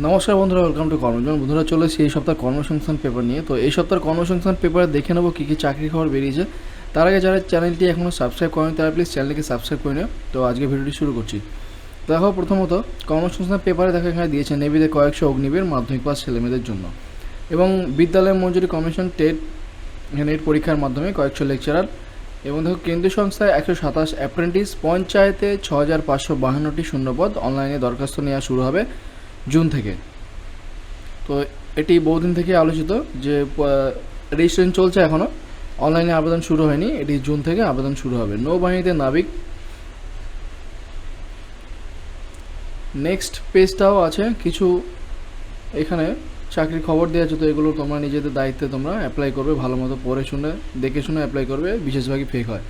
নমস্কার বন্ধুরা welcome to কর্মজন বন্ধুরা, চলে এসেছি এই সপ্তাহ কর্মসংস্থান পেপার নিয়ে। তো এই সপ্তাহের কর্মসংস্থান পেপারে দেখে নেব কী কী চাকরি খবর বেরিয়েছে। তার আগে যারা চ্যানেলটি এখনও সাবস্ক্রাইব করেন, তারা প্লিজ চ্যানেলটিকে সাবস্ক্রাইব করে নিও। তো আজকে ভিডিওটি শুরু করছি। দেখো, প্রথমত, কর্মসংস্থান পেপারে দেখো এখানে দিয়েছে নেভিতে কয়েকশো অগ্নিবীর মাধ্যমিক পাস ছেলেমেয়েদের জন্য। এবং বিদ্যালয় মঞ্জুরি কমিশন টেট এর পরীক্ষার মাধ্যমে কয়েকশো লেকচারার এবং দেখো, কেন্দ্রীয় সংস্থায় একশো সাতাশ অ্যাপ্রেন্টিস পঞ্চায়েতে ছ হাজার পাঁচশো বাহান্নটি শূন্যপদ। অনলাইনে দরখাস্ত নেওয়া শুরু হবে। জুন থেকে। তো এটি বহুদিন থেকে আলোচিত যে রেজিস্ট্রেশন চলছে এখনও অনলাইনে আবেদন শুরু হয়নি, এটি জুন থেকে আবেদন শুরু হবে। নৌবাহিনীতে নাবিক। নেক্সট পেজটাও আছে। কিছু এখানে চাকরির খবর দেওয়া আছে, তো এগুলো তোমরা নিজেদের দায়িত্বে তোমরা অ্যাপ্লাই করবে, ভালো মতো পড়ে শুনে, দেখে শুনে অ্যাপ্লাই করবে বিশেষভাগই ফেক হয়।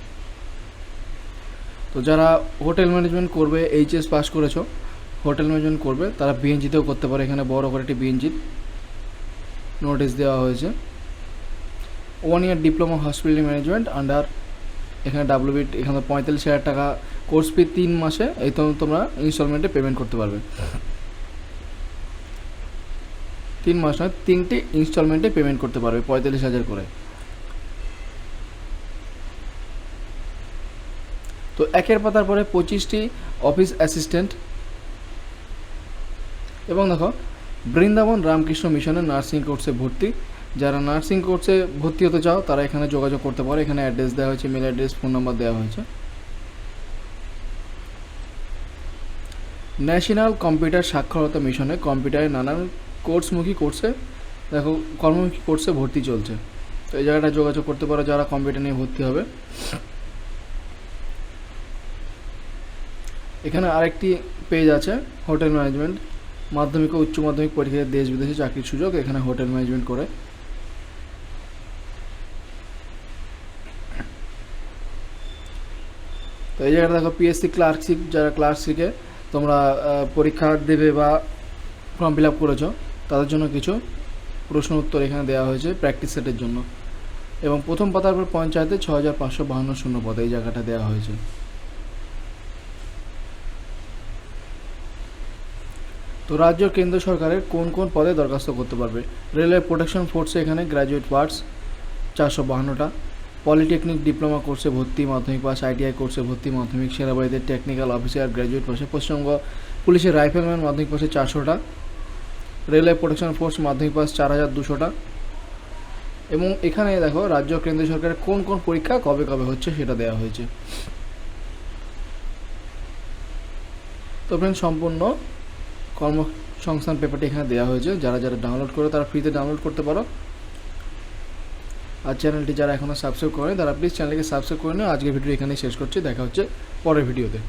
তো যারা হোটেল ম্যানেজমেন্ট করবে এইচএস পাস করেছ হোটেল ম্যানেজমেন্ট করবে, তারা বিএনজিতেও করতে পারে, এখানে বড় করে একটি বিএনজি নোটিশ দেওয়া হয়েছে। One year diploma hospital management under এখানে ডাব্লিউবিট এখানে পঁয়তাল্লিশ হাজার টাকা কোর্স ফি তিন মাসে, এই তোমরা ইনস্টলমেন্টে পেমেন্ট করতে পারবে। তিন মাস নয়, তিনটে ইনস্টলমেন্টে পেমেন্ট করতে পারবে, পঁয়তাল্লিশ হাজার করে। তো একের পাতার পরে পঁচিশটি অফিস অ্যাসিস্ট্যান্ট এবং দেখো, বৃন্দাবন রামকৃষ্ণ মিশনে নার্সিং কোর্সে ভর্তি। যারা নার্সিং কোর্সে ভর্তি হতে চাও, তারা এখানে যোগাযোগ করতে পারো। এখানে অ্যাড্রেস দেওয়া হয়েছে মেল অ্যাড্রেস ফোন নাম্বার দেওয়া হয়েছে। ন্যাশনাল কম্পিউটার সাক্ষরতা মিশনে কম্পিউটারে নানান কোর্সমুখী কোর্সে দেখো, কর্মমুখী কোর্সে ভর্তি চলছে। তো এই জায়গাটা যোগাযোগ করতে পারো, যারা কম্পিউটার নিয়ে ভর্তি হবে। এখানে আরেকটি পেজ আছে হোটেল ম্যানেজমেন্ট মাধ্যমিক ও উচ্চ মাধ্যমিক পরীক্ষায় দেশ বিদেশে চাকরির সুযোগ, এখানে হোটেল ম্যানেজমেন্ট করে। তো এই জায়গাটা দেখো পিএসসি ক্লার্কশিপ যারা ক্লার্কশিপে তোমরা পরীক্ষা দেবে বা ফর্ম ফিল আপ করেছ, তাদের জন্য কিছু প্রশ্ন উত্তর এখানে দেওয়া হয়েছে প্র্যাকটিস সেটের জন্য। এবং প্রথম পাতার পর পঞ্চায়েতে ছ হাজার পাঁচশো বাহান্ন শূন্য পদে, এই জায়গাটা দেওয়া হয়েছে। তো রাজ্য কেন্দ্র সরকারের কোন কোন পদে দরখাস্ত করতে পারবে? রেলওয়ে প্রোটেকশন ফোর্সে এখানে গ্র্যাজুয়েট পার্টস চারশো বাহান্নটা, পলিটেকনিক ডিপ্লোমা কোর্সে ভর্তি মাধ্যমিক পাস, আইটিআই কোর্সে ভর্তি মাধ্যমিক, সেনাবাহিনীতে টেকনিক্যাল অফিসার গ্র্যাজুয়েট পাশে পশ্চিমবঙ্গ পুলিশের রাইফেলম্যান মাধ্যমিক পাশে চারশোটা, রেলওয়ে প্রোটেকশন ফোর্স মাধ্যমিক পাস চার হাজার দুশোটা। এবং এখানে দেখো, রাজ্য কেন্দ্র সরকারের কোন কোন পরীক্ষা কবে কবে হচ্ছে সেটা দেওয়া হয়েছে। তো ফ্রেন্ড সম্পূর্ণ কর্মসংস্থান পেপারটি এখানে দেওয়া হয়েছে। যারা যারা ডাউনলোড করে, তারা ফ্রিতে ডাউনলোড করতে পারো। আর চ্যানেলটি যারা এখনও সাবস্ক্রাইব করে তারা প্লিজ চ্যানেলকে সাবস্ক্রাইব করে নিও। আজকের ভিডিও এখানেই শেষ করছি। দেখা হচ্ছে পরের ভিডিওতে